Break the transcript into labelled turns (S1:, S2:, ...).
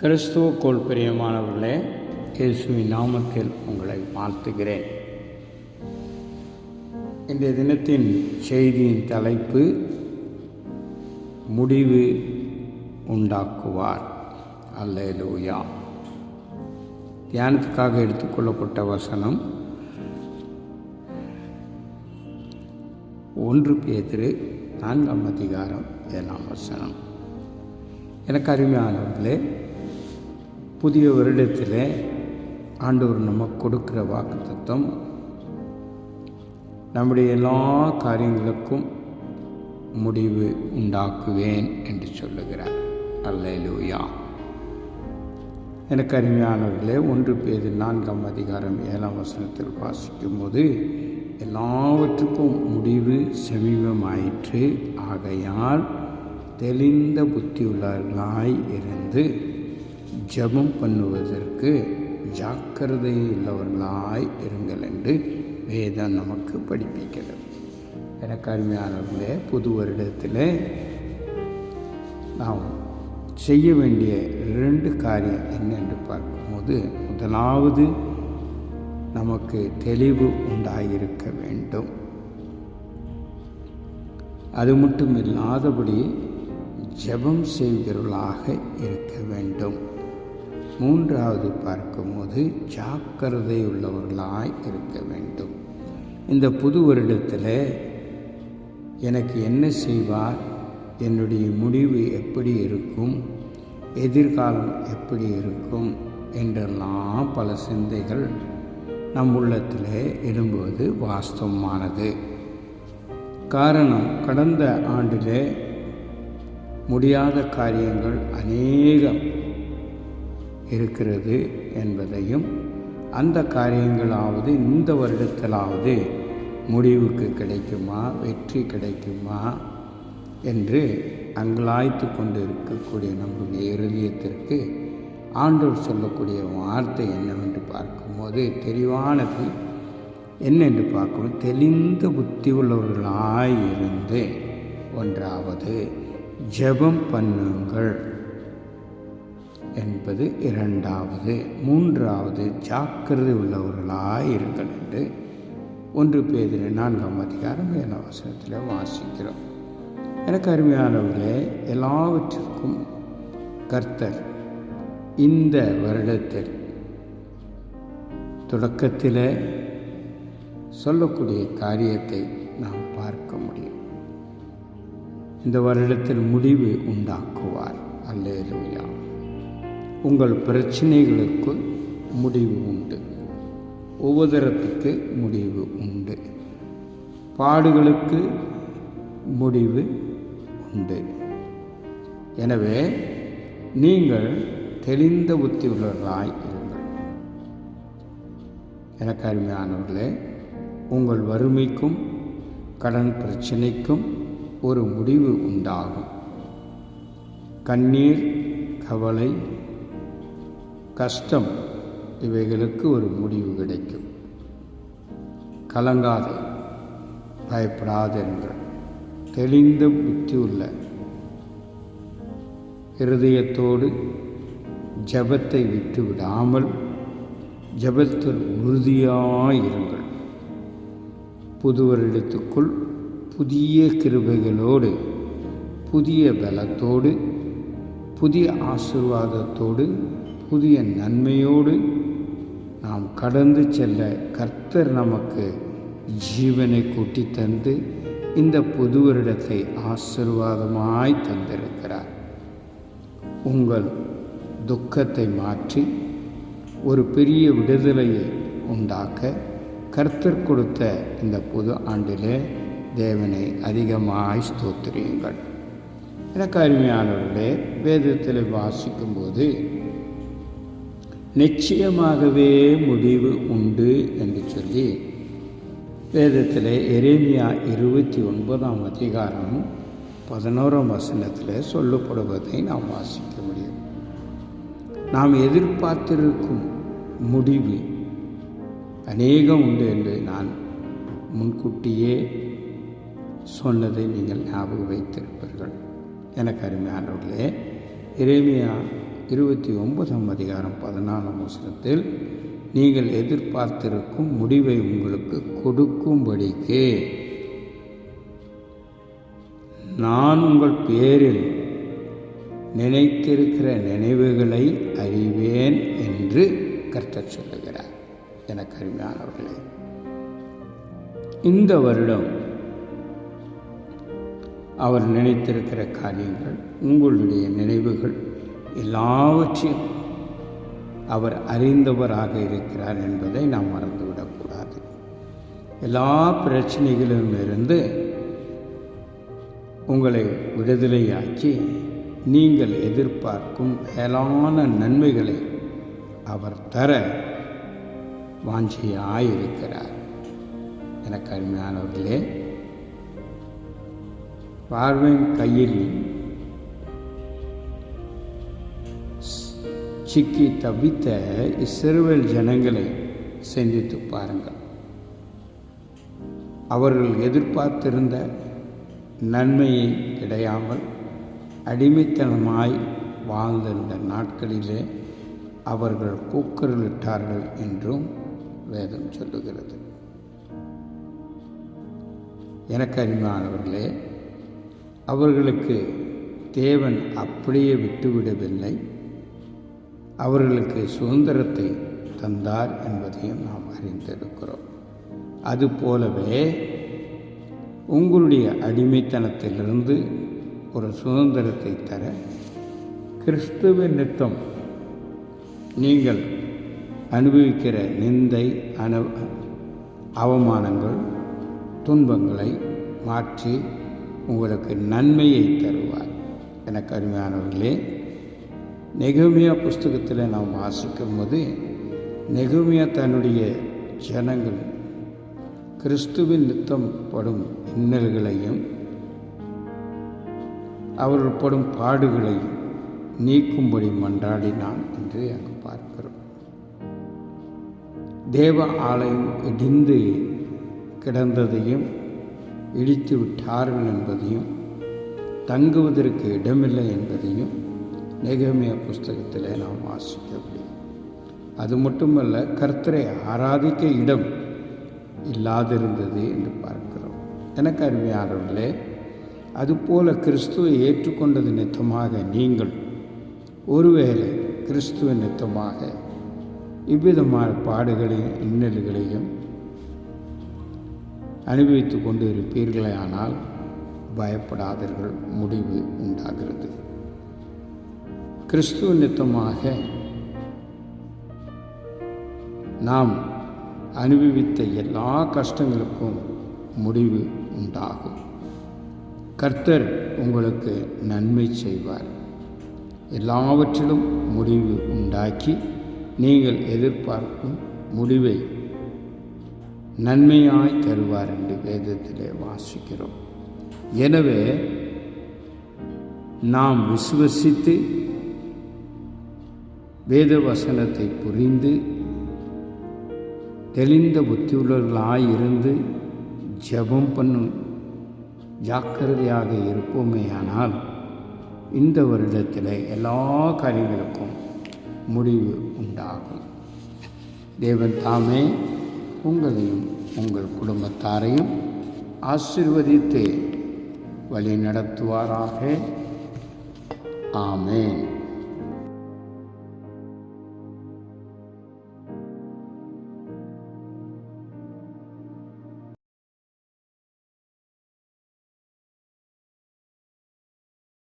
S1: கிறிஸ்துவ கோல் பிரியமானவர்களே இயேசுவி நாமத்தில் உங்களை வாழ்த்துகிறேன் இந்த தினத்தின் செய்தியின் தலைப்பு முடிவு உண்டாக்குவார் அல்ல தியானத்துக்காக எடுத்துக்கொள்ளப்பட்ட வசனம் ஒன்று பேத்திரு நான்காம் அதிகாரம் ஏழாம் வசனம் எனக்கு அருமையானவர்களே புதிய வருடத்தில் ஆண்டவர் நமக்கு கொடுக்குற வாக்கு தத்துவம் நம்முடைய எல்லா காரியங்களுக்கும் முடிவு உண்டாக்குவேன் என்று சொல்லுகிறார் அல்லூயா எனக்கு அருமையானவர்களே ஒன்று பேர் நான்காம் அதிகாரம் ஏழாம் வசனத்தில் வாசிக்கும் போது எல்லாவற்றுக்கும் முடிவு சமீபமாயிற்று ஆகையால் தெளிந்த புத்தியுள்ளவர்களாய் இருந்து ஜபம் பண்ணுவதற்கு ஜாக்கிரதை உள்ளவர்களாய் இருங்கள் என்று வேதம் நமக்கு படிப்பிக்கிறது எனக்கு அருமையான புது வருடத்தில் நாம் செய்ய வேண்டிய ரெண்டு காரியம் என்னென்று பார்க்கும்போது முதலாவது நமக்கு தெளிவு உண்டாயிருக்க வேண்டும் அது மட்டும் இல்லாதபடி ஜபம் செய்கிறவர்களாக இருக்க வேண்டும் மூன்றாவது பார்க்கும்போது ஜாக்கிரதை உள்ளவர்களாய் இருக்க வேண்டும் இந்த புது வருடத்தில் எனக்கு என்ன செய்வார் என்னுடைய முடிவு எப்படி இருக்கும் எதிர்காலம் எப்படி இருக்கும் என்றெல்லாம் பல சிந்தைகள் நம் உள்ளத்தில் எழும்புவது வாஸ்தவமானது காரணம் கடந்த ஆண்டிலே முடியாத காரியங்கள் அநேகம் இருக்கிறது என்பதையும் அந்த காரியங்களாவது இந்த வருடத்திலாவது முடிவுக்கு கிடைக்குமா வெற்றி கிடைக்குமா என்று அங்கலாய்த்து கொண்டு இருக்கக்கூடிய நம்முடைய இருதயத்திற்கு ஆண்டோர் சொல்லக்கூடிய வார்த்தை என்னவென்று பார்க்கும்போது தெளிவானது என்னென்று பார்க்கும் தெளிந்த புத்தி உள்ளவர்களாயிருந்து ஒன்றாவது ஜபம் பண்ணுங்கள் என்பது இரண்டாவது மூன்றாவது ஜாக்கிரதை உள்ளவர்களாக இருங்கள் என்று ஒன்று பேதில் நான்காம் அதிகாரம் வசனத்தில் வாசிக்கிறோம் எனக்கு அருமையானவர்களே எல்லாவற்றிற்கும் கர்த்தர் இந்த வருடத்தில் தொடக்கத்தில் சொல்லக்கூடிய காரியத்தை நாம் பார்க்க முடியும் இந்த வருடத்தில் முடிவு உண்டாக்குவார் அல்லேலூயா உங்கள் பிரச்சனைகளுக்கு முடிவு உண்டு உபதரத்துக்கு முடிவு உண்டு பாடுகளுக்கு முடிவு உண்டு எனவே நீங்கள் தெளிந்த புத்தியுள்ளவர்களாய் இருங்கள் எனக்கு அருமையானவர்களே உங்கள் வறுமைக்கும் கடன் பிரச்சனைக்கும் ஒரு முடிவு உண்டாகும் கண்ணீர் கவலை கஷ்டம் இவைகளுக்கு ஒரு முடிவு கிடைக்கும் கலங்காது பயப்படாது என்ற தெளிந்த புத்தி உள்ள இருதயத்தோடு ஜபத்தை விட்டு விடாமல் ஜபத்தில் உறுதியாயிருங்கள் புது புதுவரிடத்துக்குள் புதிய கிருபைகளோடு புதிய பலத்தோடு புதிய ஆசிர்வாதத்தோடு புதிய நன்மையோடு நாம் கடந்து செல்ல கர்த்தர் நமக்கு ஜீவனை கூட்டி தந்து இந்த புது வருடத்தை ஆசிர்வாதமாய் தந்திருக்கிறார் உங்கள் துக்கத்தை மாற்றி ஒரு பெரிய விடுதலையை உண்டாக்க கர்த்தர் கொடுத்த இந்த புது ஆண்டிலே தேவனை அதிகமாய் ஸ்தோத்திரியுங்கள் எனக்கு அருமையானவர்களே வேதத்தில் வாசிக்கும்போது நிச்சயமாகவே முடிவு உண்டு என்று சொல்லி வேதத்தில் எரேமியா இருபத்தி ஒன்பதாம் அதிகாரம் பதினோராம் வசனத்தில் சொல்லப்படுவதை நாம் வாசிக்க முடியும் நாம் எதிர்பார்த்திருக்கும் முடிவு அநேகம் உண்டு என்று நான் முன்கூட்டியே சொன்னதை நீங்கள் ஞாபகம் வைத்திருப்பீர்கள் எனக்கு அருமையானவர்களே இறைமையாக இருபத்தி ஒன்பதாம் அதிகாரம் பதினாலாம் வசனத்தில் நீங்கள் எதிர்பார்த்திருக்கும் முடிவை உங்களுக்கு கொடுக்கும்படிக்கு நான் உங்கள் பேரில் நினைத்திருக்கிற நினைவுகளை அறிவேன் என்று கர்த்தர் சொல்லுகிறார் என கருமையானவர்களே இந்த வருடம் அவர் நினைத்திருக்கிற காரியங்கள் உங்களுடைய நினைவுகள் எல்லாவற்றையும் அவர் அறிந்தவராக இருக்கிறார் என்பதை நாம் மறந்துவிடக்கூடாது எல்லா பிரச்சனைகளிலும் இருந்து உங்களை விடுதலையாக்கி நீங்கள் எதிர்பார்க்கும் மேலான நன்மைகளை அவர் தர வாஞ்சியாயிருக்கிறார் எனக்கு அருமையானவர்களே பார்வையின் கையில் சிக்கி தவித்த இஸ்ரேல் ஜனங்களை சிந்தித்து பாருங்கள் அவர்கள் எதிர்பார்த்திருந்த நன்மையை கிடையாமல் அடிமைத்தனமாய் வாழ்ந்திருந்த நாட்களிலே அவர்கள் கூக்குரலிட்டார்கள் என்றும் வேதம் சொல்லுகிறது எனக்கு அறிமையானவர்களே அவர்களுக்கு தேவன் அப்படியே விட்டுவிடவில்லை அவர்களுக்கு சுதந்திரத்தை தந்தார் என்பதையும் நாம் அறிந்திருக்கிறோம் அதுபோலவே உங்களுடைய அடிமைத்தனத்திலிருந்து ஒரு சுதந்திரத்தை தர கிறிஸ்துவின் நித்தம் நீங்கள் அனுபவிக்கிற நிந்தை அனு அவமானங்கள் துன்பங்களை மாற்றி உங்களுக்கு நன்மையை தருவார் எனக்கு அருமையானவர்களே நெகுமியா புஸ்தகத்தில் நாம் வாசிக்கும் போது நெகுமியா தன்னுடைய ஜனங்கள் கிறிஸ்துவின் நித்தம் படும் இன்னல்களையும் அவர்கள் படும் பாடுகளையும் நீக்கும்படி மன்றாடினான் என்று அங்கு பார்க்கிறோம் தேவ ஆலயம் இடிந்து கிடந்ததையும் இடித்து விட்டார்கள் என்பதையும் தங்குவதற்கு இடமில்லை என்பதையும் நெகமிய புஸ்தகத்தில் நாம் வாசிக்க முடியும் அது மட்டுமல்ல கர்த்தரை ஆராதிக்க இடம் இல்லாதிருந்தது என்று பார்க்கிறோம் எனக்கு அருமையானவர்களே அதுபோல கிறிஸ்துவை ஏற்றுக்கொண்டது நித்தமாக நீங்கள் ஒருவேளை கிறிஸ்துவ நித்தமாக இவ்விதமான பாடுகளையும் இன்னல்களையும் அனுபவித்து கொண்டு இருப்பீர்களே ஆனால் பயப்படாதீர்கள் முடிவு உண்டாகிறது கிறிஸ்துவ நித்தமாக நாம் அனுபவித்த எல்லா கஷ்டங்களுக்கும் முடிவு உண்டாகும் கர்த்தர் உங்களுக்கு நன்மை செய்வார் எல்லாவற்றிலும் முடிவு உண்டாக்கி நீங்கள் எதிர்பார்க்கும் முடிவை நன்மையாய் தருவார் என்று வேதத்திலே வாசிக்கிறோம் எனவே நாம் விசுவசித்து வேத வசனத்தை புரிந்து தெளிந்த புத்தியுள்ளவர்களாயிருந்து ஜபம் பண்ணும் ஜாக்கிரதையாக இருப்போமேயானால் இந்த வருடத்தில் எல்லா காரியங்களுக்கும் முடிவு உண்டாகும் தேவன் தாமே உங்களையும் உங்கள் குடும்பத்தாரையும் ஆசிர்வதித்து வழி நடத்துவாராக ஆமேன்